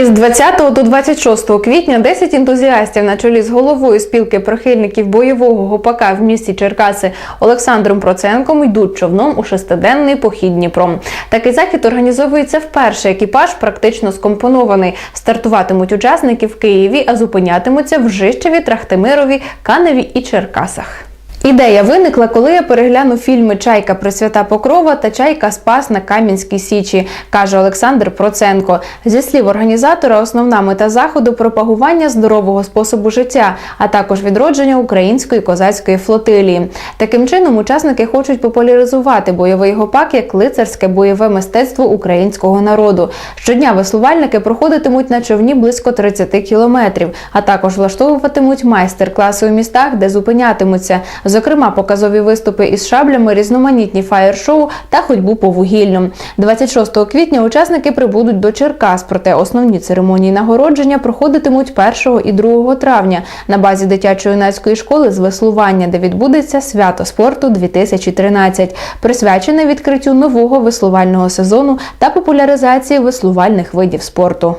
Із 20 до 26 квітня 10 ентузіастів на чолі з головою спілки прихильників бойового гопака в місті Черкаси Олександром Проценком йдуть човном у шестиденний похід Дніпром. Такий захід організовується вперше. Екіпаж практично скомпонований. Стартуватимуть учасники в Києві, а зупинятимуться в Жищеві, Трахтимирові, Каневі і Черкасах. Ідея виникла, коли я переглянув фільми Чайка Пресвята Покрова та Чайка Спас на Кам'янській Січі, каже Олександр Проценко. Зі слів організатора, основна мета заходу пропагування здорового способу життя, а також відродження української козацької флотилії. Таким чином, учасники хочуть популяризувати бойовий гопак як лицарське бойове мистецтво українського народу. Щодня веслувальники проходитимуть на човні близько 30 кілометрів, а також влаштовуватимуть майстер-класи у містах, де зупинятимуться. Зокрема, показові виступи із шаблями, різноманітні фаєр-шоу та ходьбу по вугільню. 26 квітня учасники прибудуть до Черкас, проте основні церемонії нагородження проходитимуть 1 і 2 травня на базі дитячо-юнацької школи з веслування, де відбудеться свято спорту 2013, присвячене відкриттю нового веслувального сезону та популяризації веслувальних видів спорту.